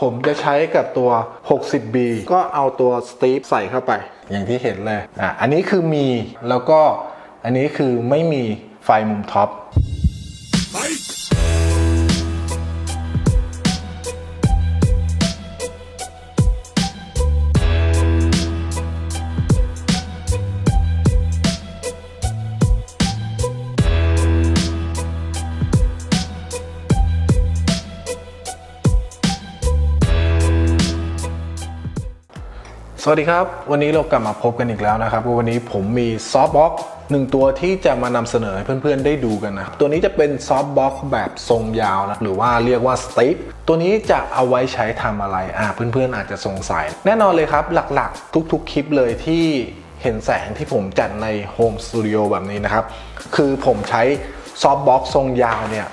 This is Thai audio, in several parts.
ผมจะใช้กับตัว 60B ก็เอาตัวสตีฟใส่เข้าไป อย่างที่เห็นเลยอะอันนี้คือมีแล้วก็อันนี้คือไม่มีไฟมุมท็อป สวัสดีครับ วันนี้เรากลับมาพบกันอีกแล้วนะครับ วันนี้ผมมีซอฟต์บ็อกหนึ่งตัวที่จะมานำเสนอให้เพื่อนๆได้ดูกันนะตัวนี้จะเป็นซอฟต์บ็อกแบบทรงยาวนะหรือว่าเรียกว่าสติปตัวนี้จะเอาไว้ใช้ทำอะไรอ่าเพื่อนๆอาจจะสงสัย แน่นอนเลยครับหลักๆ ทุกๆคลิปเลยที่เห็นแสงที่ผมจัดในโฮมสตูดิโอแบบนี้นะครับ คือผมใช้ซอฟต์บ็อกทรงยาวเนี่ย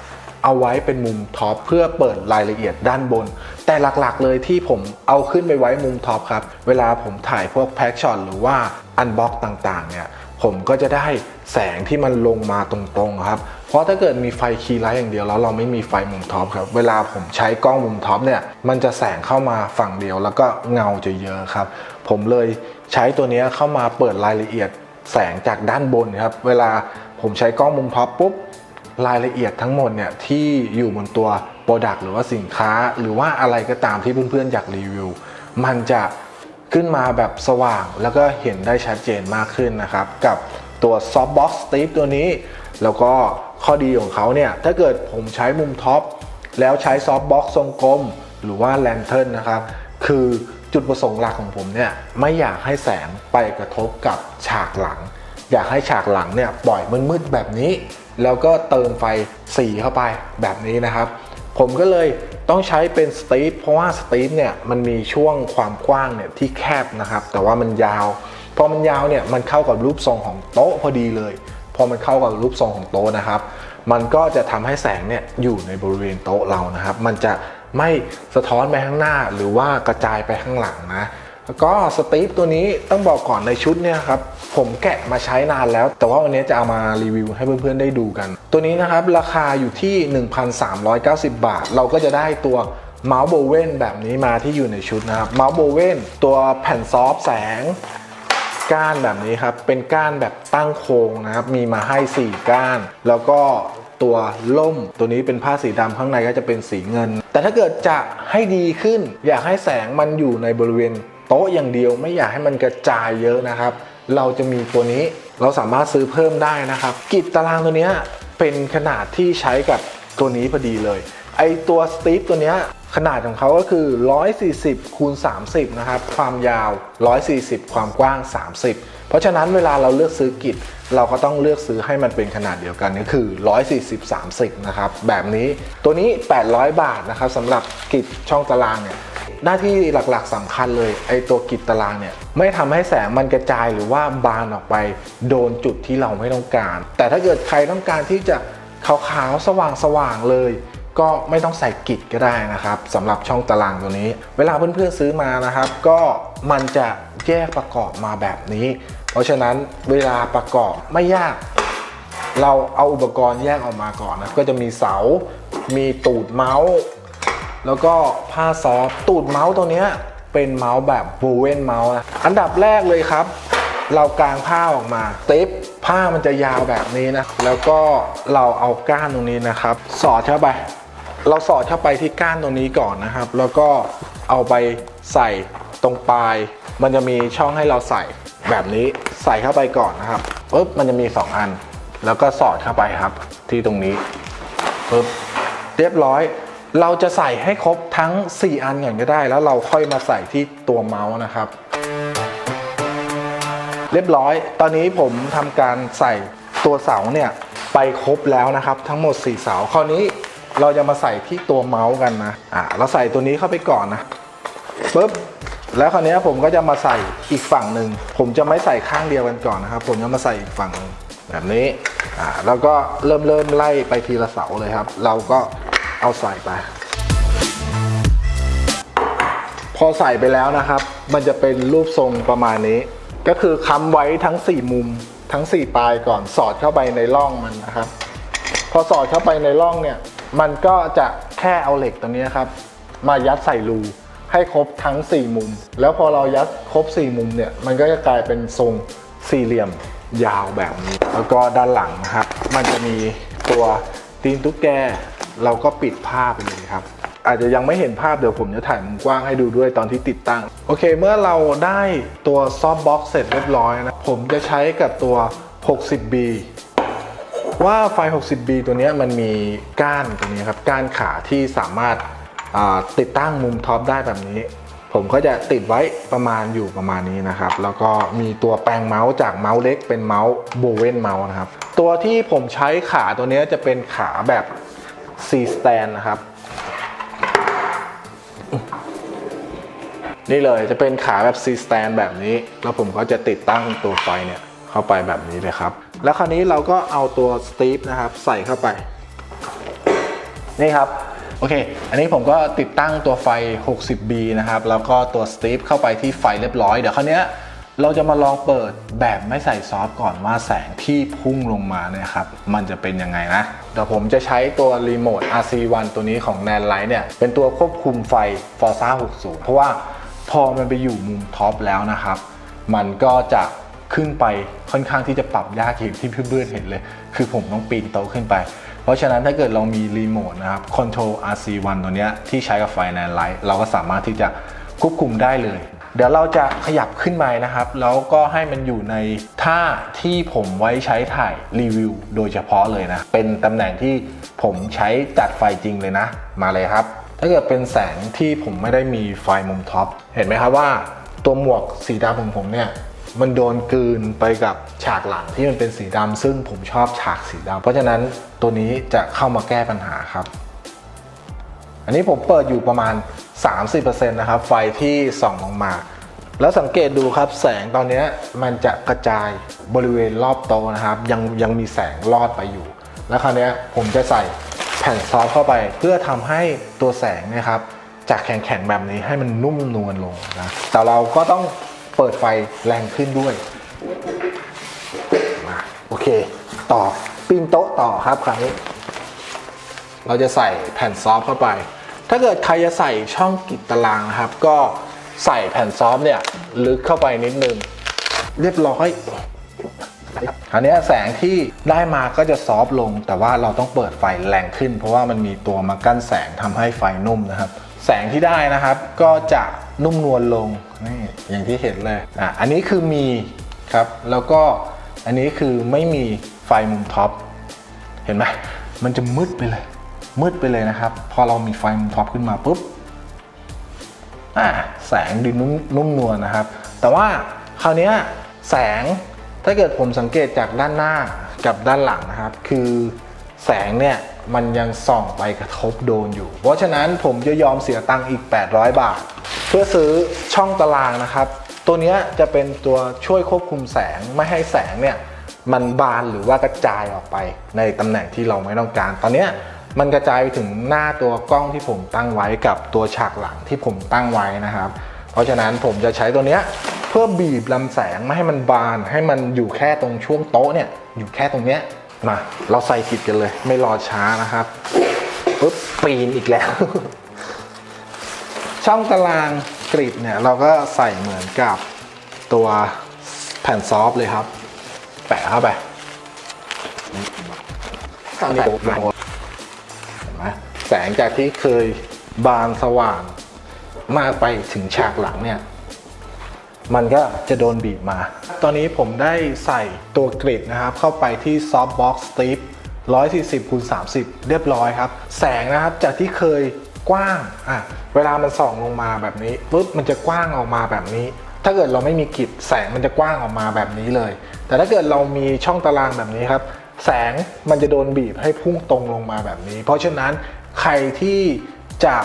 เอาไว้เป็นมุมท็อปเพื่อเปิดรายละเอียดด้านบน แต่หลักๆเลยที่ผมเอาขึ้นไปไว้มุมท็อปครับ เวลาผมถ่ายพวกแพ็กช็อตหรือว่าอันบ็อกต่างๆเนี่ยผมก็จะได้แสงที่มันลงมาตรงๆครับ เพราะถ้าเกิดมีไฟคีย์ไลท์อย่างเดียวแล้วเราไม่มีไฟมุมท็อปครับ เวลาผมใช้กล้องมุมท็อปเนี่ย มันจะแสงเข้ามาฝั่งเดียวแล้วก็เงาจะเยอะครับ ผมเลยใช้ตัวนี้เข้ามาเปิดรายละเอียดแสงจากด้านบนครับ เวลาผมใช้กล้องมุมท็อปปุ๊บ รายละเอียดทั้งหมดเนี่ยที่อยู่บนตัวโปรดักต์หรือว่าสินค้า หรือว่าอะไรก็ตามที่เพื่อนๆอยากรีวิว มันจะขึ้นมาแบบสว่างแล้วก็เห็นได้ชัดเจนมากขึ้นนะครับ กับตัว Softbox Steve ตัวนี้ แล้วก็ข้อดีของเขาเนี่ย ถ้าเกิดผมใช้มุมท็อป แล้วใช้ Softbox ทรงกลม หรือว่าแลนเทิร์นนะครับ คือจุดประสงค์หลักของผมเนี่ย ไม่อยากให้แสงไปกระทบกับฉากหลัง อยากให้ฉากหลังเนี่ยปล่อยมืดๆแบบนี้ แล้วก็เติมไฟสีเข้าไปแบบนี้นะครับ ผมก็เลยต้องใช้เป็นสตีฟเพราะว่าสตีฟเนี่ยมันมีช่วงความกว้างเนี่ยที่แคบนะครับ แต่ว่ามันยาวพอมันยาวเนี่ยมันเข้ากับรูปทรงของโต๊ะพอดีเลย พอมันเข้ากับรูปทรงของโต๊ะนะครับ มันก็จะทำให้แสงเนี่ยอยู่ในบริเวณโต๊ะเรานะครับ มันจะไม่สะท้อนไปข้างหน้าหรือว่ากระจายไปข้างหลังนะ แล้วก็สตีฟตัวนี้ต้องบอกก่อนในชุดเนี่ยครับผมแกะมาใช้นานแล้ว แต่ว่าวันนี้จะเอามารีวิวให้เพื่อนๆได้ดูกัน ตัวนี้นะครับราคาอยู่ที่ 1,390 บาท เราก็จะได้ตัวเมาส์โบเวนแบบนี้มาที่อยู่ในชุดนะครับเมาส์โบเวนตัวแผ่นซอฟแสง ก้านแบบนี้ครับ เป็นก้านแบบตั้งโค้งนะครับ มีมาให้ 4 ก้าน แล้วก็ตัวล่มตัวนี้เป็นผ้าสีดำข้างในก็จะเป็นสีเงิน แต่ถ้าเกิดจะให้ดีขึ้น อยากให้แสงมันอยู่ในบริเวณ โต๊ะอย่างเดียวไม่อยากให้มันกระจายเยอะนะครับ เราจะมีตัวนี้เราสามารถซื้อเพิ่มได้นะครับกิจตารางตัวนี้เป็นขนาดที่ใช้กับตัวนี้พอดีเลยไอตัวสตีฟตัวนี้ขนาดของเขาก็คือ 140คูณ30 นะครับ ความยาว 140 ความกว้าง 30 เพราะฉะนั้นเวลาเราเลือกซื้อกิจเราก็ต้องเลือกซื้อให้มันเป็นขนาดเดียวกันก็คือ 140 30 นะครับ แบบนี้ตัวนี้ 800 บาทนะครับสำหรับกิจช่องตารางเนี่ย หน้าที่หลักๆสำคัญเลยไอตัวกิจตารางเนี่ยไม่ทำให้แสงมันกระจายหรือว่าบานออกไปโดนจุดที่เราไม่ต้องการ แต่ถ้าเกิดใครต้องการที่จะขาวๆ สว่างๆเลย ก็ไม่ต้องใส่กิจก็ได้นะครับสำหรับช่องตารางตัวนี้ เวลาเพื่อนๆซื้อมานะครับ ก็มันจะแยกประกอบมาแบบนี้ เพราะฉะนั้นเวลาประกอบไม่ยาก เราเอาอุปกรณ์แยกออกมาก่อนนะก็จะมีเสา มีตูดเมาส์ แล้วก็ผ้าซอฟตูดเมาส์ตัวเนี้ยเป็นเมาส์แบบโบเวนเมาส์นะอันดับแรกเลยครับ เรากางผ้าออกมาเต็ปผ้ามันจะยาวแบบนี้นะ แล้วก็เราเอาก้านตรงนี้นะครับ สอดเข้าไป เราสอดเข้าไปที่ก้านตรงนี้ก่อนนะครับ แล้วก็เอาไปใส่ตรงปลาย มันจะมีช่องให้เราใส่แบบนี้ใส่เข้าไปก่อนนะครับปุ๊บมันจะมี 2 อัน แล้วก็สอดเข้าไปครับ ที่ตรงนี้ปุ๊บเรียบร้อย เราจะใส่ให้ครบทั้ง 4 อันก่อนก็ได้ แล้วเราค่อยมาใส่ที่ตัวเมาส์นะครับ เรียบร้อย ตอนนี้ผมทำการใส่ตัวเสาเนี่ยไปครบแล้วนะครับ ทั้งหมด 4 เสา คราวนี้เราจะมาใส่ที่ตัวเมาส์กันนะอ่าเราใส่ตัวนี้เข้าไปก่อนนะปุ๊บแล้วคราวนี้ผมก็จะมาใส่อีกฝั่งหนึ่ง ผมจะไม่ใส่ข้างเดียวกันก่อนนะครับ ผมจะมาใส่อีกฝั่งหนึ่งแบบนี้อ่าแล้วก็เริ่มเริ่มไล่ไปทีละเสาเลยครับ เราก็ เอาใส่ไป พอใส่ไปแล้วนะครับ มันจะเป็นรูปทรงประมาณนี้ ก็คือค้ำไว้ทั้ง 4 มุมทั้ง 4 ปลายก่อนสอดเข้าไปในร่องมันนะครับ พอสอดเข้าไปในร่องเนี่ย มันก็จะแค่เอาเหล็กตัวนี้ครับ มายัดใส่รูให้ครบทั้ง 4 มุม แล้วพอเรายัดครบ 4 มุมเนี่ย มันก็จะกลายเป็นทรงสี่เหลี่ยมยาวแบบนี้ แล้วก็ด้านหลังนะครับ มันจะมีตัวตีนตุ๊กแก เราก็ปิดผ้าไปเลยครับ อาจจะยังไม่เห็นภาพเดี๋ยวผมจะถ่ายมุมกว้างให้ดูด้วยตอนที่ติดตั้ง โอเค เมื่อเราได้ตัวซอฟต์บ็อกเสร็จเรียบร้อยนะผมจะใช้กับตัว 60B ว่าไฟ 60B ตัวนี้มันมีก้านตัวนี้ครับก้านขาที่สามารถาติดตั้งมุมท็อปได้แบบนี้ ผมก็จะติดไว้ประมาณอยู่ประมาณนี้นะครับ แล้วก็มีตัวแปลงเมาส์จากเมาส์เล็กเป็นเมาส์โบเวนเมาส์นะครับ ตัวที่ผมใช้ขาตัวนี้จะเป็นขาแบบ C stand นะครับ นี่เลยจะเป็นขาแบบ C stand แบบนี้ แล้วผมก็จะติดตั้งตัวไฟเนี่ยเข้าไปแบบนี้เลยครับ แล้วคราวนี้เราก็เอาตัวสตีฟนะครับใส่เข้าไป นี่ครับโอเค อันนี้ผมก็ติดตั้งตัวไฟ 60B นะครับ แล้วก็ตัวสตีฟเข้าไปที่ไฟเรียบร้อย เดี๋ยวคราวนี้เราจะมาลองเปิดแบบไม่ใส่ซอฟต์ก่อนว่าแสงที่พุ่งลงมาเนี่ยครับ มันจะเป็นยังไงนะ เดี๋ยวผมจะใช้ตัวรีโมท RC1 ตัวนี้ของ n a n l i g h t เนี่ย เป็นตัวควบคุมไฟ Forza 60 เพราะว่าพอมันไปอยู่มุมท็อปแล้วนะครับ มันก็จะขึ้นไปค่อนข้างที่จะปรับยากอย่างที่พี่เพื่อนเห็นเลย คือผมต้องปีนโต๊ะขึ้นไป เพราะฉะนั้นถ้าเกิดเรามีรีโมทนะครับ Control RC1 ตัวนี้ที่ใช้กับไฟแนนไลท์เราก็สามารถที่จะควบคุมได้เลย เดี๋ยวเราจะขยับขึ้นมานะครับ แล้วก็ให้มันอยู่ในท่าที่ผมไว้ใช้ถ่ายรีวิวโดยเฉพาะเลยนะ เป็นตำแหน่งที่ผมใช้จัดไฟจริงเลยนะ มาเลยครับ ถ้าเกิดเป็นแสงที่ผมไม่ได้มีไฟมุมท็อป เห็นไหมครับว่าตัวหมวกสีดำของผมเนี่ยมันโดนกลืนไปกับฉากหลังที่มันเป็นสีดำซึ่งผมชอบฉากสีดำเพราะฉะนั้นตัวนี้จะเข้ามาแก้ปัญหาครับ อันนี้ผมเปิดอยู่ประมาณ 30%นะครับไฟที่ส่องลงมา แล้วสังเกตดูครับแสงตอนนี้มันจะกระจายบริเวณรอบโต๊ะนะครับ ยังยังมีแสงลอดไปอยู่ แล้วคราวนี้ผมจะใส่แผ่นซอฟเข้าไป เพื่อทำให้ตัวแสงนะครับ จากแข็งๆแบบนี้ให้มันนุ่มนวลลงนะแต่เราก็ต้องเปิดไฟแรงขึ้นด้วยมาโอเค ต่อปีนโต๊ะต่อครับคราวนี้ เราจะใส่แผ่นซอฟเข้าไป ถ้าเกิดใครจะใส่ช่องกิดตารางนะครับ ก็ใส่แผ่นซอฟต์เนี่ยลึกเข้าไปนิดนึง เรียบร้อยอันนี้แสงที่ได้มาก็จะซอฟต์ลง แต่ว่าเราต้องเปิดไฟแรงขึ้น เพราะว่ามันมีตัวมากั้นแสงทำให้ไฟนุ่มนะครับ แสงที่ได้นะครับก็จะนุ่มนวลลงนี่อย่างที่เห็นเลยอะอันนี้คือมีครับ แล้วก็อันนี้คือไม่มีไฟมุมท็อปเห็นไหมมันจะมืดไปเลย มืดไปเลยนะครับ พอเรามีไฟมุมท็อปขึ้นมาปุ๊บอ่าแสงดูนุ่มนุ่มนวลนะครับ แต่ว่าคราวนี้แสงถ้าเกิดผมสังเกตจากด้านหน้ากับด้านหลังนะครับ คือแสงเนี่ยมันยังส่องไปกระทบโดนอยู่ เพราะฉะนั้นผมจะยอมเสียตังค์อีก 800 บาท เพื่อซื้อช่องตารางนะครับ ตัวเนี้ยจะเป็นตัวช่วยควบคุมแสงไม่ให้แสงเนี่ยมันบานหรือว่ากระจายออกไปในตำแหน่งที่เราไม่ต้องการ ตอนเนี้ย มันกระจายไปถึงหน้าตัวกล้องที่ผมตั้งไว้กับตัวฉากหลังที่ผมตั้งไว้นะครับ เพราะฉะนั้นผมจะใช้ตัวเนี้ยเพื่อบีบลำแสงไม่ให้มันบาน ให้มันอยู่แค่ตรงช่วงโต๊ะเนี่ยอยู่แค่ตรงเนี้ยมาเราใส่กิดกันเลย ไม่รอช้านะครับปุ๊บปีนอีกแล้ว ช่องตารางกริดเนี่ยเราก็ใส่เหมือนกับตัวแผ่นซอฟต์เลยครับ แปะเข้าไปตอนนี้ผมเห็นไหม แสงจากที่เคยบานสว่างมากไปถึงฉากหลังเนี่ย มันก็จะโดนบีบมา ตอนนี้ผมได้ใส่ตัวกริดนะครับ เข้าไปที่ Softbox Strip 140คูณ30 เรียบร้อยครับ แสงนะครับจากที่เคยกว้างอะเวลามันส่องลงมาแบบนี้ปุ๊บมันจะกว้างออกมาแบบนี้ ถ้าเกิดเราไม่มีกริดแสงมันจะกว้างออกมาแบบนี้เลย แต่ถ้าเกิดเรามีช่องตารางแบบนี้ครับ แสงมันจะโดนบีบให้พุ่งตรงลงมาแบบนี้ เพราะฉะนั้น ใครที่จะ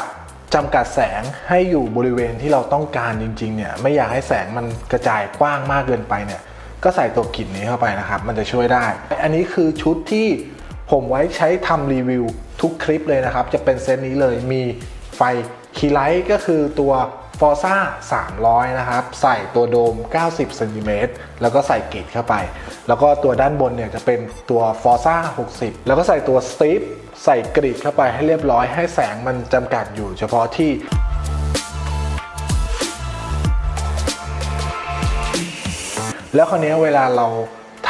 จำกัดแสงให้อยู่บริเวณที่เราต้องการจริงๆเนี่ยไม่อยากให้แสงมันกระจายกว้างมากเกินไปเนี่ยก็ใส่ตัวกลิ่นนี้เข้าไปนะครับ มันจะช่วยได้ อันนี้คือชุดที่ผมไว้ใช้ทำรีวิวทุกคลิปเลยนะครับ จะเป็นเซตนี้เลยมีไฟคีไลท์ก็คือตัว Forza 300 นะครับ ใส่ตัวโดม 90 เซนติเมตรแล้วก็ใส่กริดเข้าไป แล้วก็ตัวด้านบนเนี่ยจะเป็นตัว Forza 60 แล้วก็ใส่ตัว Strip ใส่กรีดเข้าไปให้เรียบร้อยให้แสงมันจำกัดอยู่เฉพาะที่แล้วคราวนี้เวลาเรา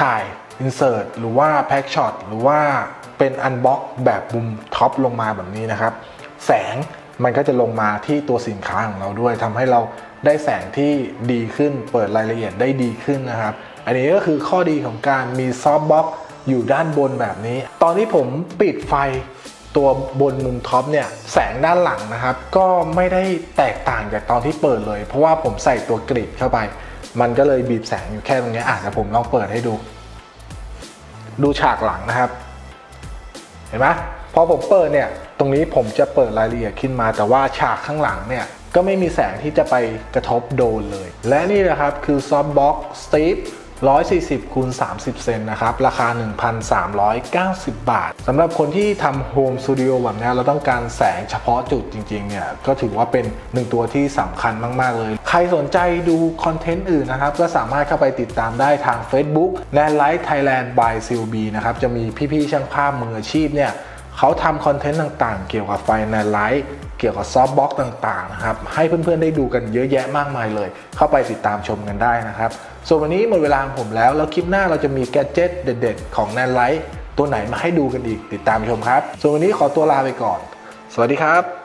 ถ่าย Insert หรือว่า Pack Shot หรือว่าเป็น Unbox แบบมุมท็อปลงมาแบบนี้นะครับ แสง มันก็จะลงมาที่ตัวสินค้าของเราด้วยทำให้เราได้แสงที่ดีขึ้น เปิดรายละเอียดได้ดีขึ้นนะครับ อันนี้ก็คือข้อดีของการมีซอฟต์บ็อกอยู่ด้านบนแบบนี้ ตอนที่ผมปิดไฟตัวบนมุมท็อปเนี่ยแสงด้านหลังนะครับ ก็ไม่ได้แตกต่างจากตอนที่เปิดเลย เพราะว่าผมใส่ตัวกริดเข้าไป มันก็เลยบีบแสงอยู่แค่ตรงนี้อะเดี๋ยวผมลองเปิดให้ดู ดูฉากหลังนะครับ เห็นไหม พอผมเปิดเนี่ย ตรงนี้ผมจะเปิดรายละเอียดขึ้นมา แต่ว่าฉากข้างหลังเนี่ย ก็ไม่มีแสงที่จะไปกระทบโดนเลย และนี่นะครับคือ Softbox Steve 140คูณ30 เซนนะครับ ราคา 1,390 บาทสำหรับคนที่ทำโฮมสตูดิโอแบบนี้เราต้องการแสงเฉพาะจุดจริงๆ เนี่ย ก็ถือว่าเป็นหนึ่งตัวที่สำคัญมาก ๆ เลย ใครสนใจดูคอนเทนต์อื่นนะครับ ก็สามารถเข้าไปติดตามได้ทาง Facebook และ Light Thailand by CLB นะครับ จะมีพี่ ๆ ช่างภาพมืออาชีพเนี่ย เขาทำคอนเทนต์ต่างๆ เกี่ยวกับไฟในไลท์เกี่ยวกับซอฟต์บ็อกต่างๆนะครับให้เพื่อนๆได้ดูกันเยอะแยะมากมายเลย เข้าไปติดตามชมกันได้นะครับ ส่วนวันนี้หมดเวลาของผมแล้ว แล้วคลิปหน้าเราจะมีแกดเจิตเด็ด ๆ ของแนนไลท์ตัวไหนมาให้ดูกันอีกติดตามชมครับ ส่วนวันนี้ขอตัวลาไปก่อน สวัสดีครับ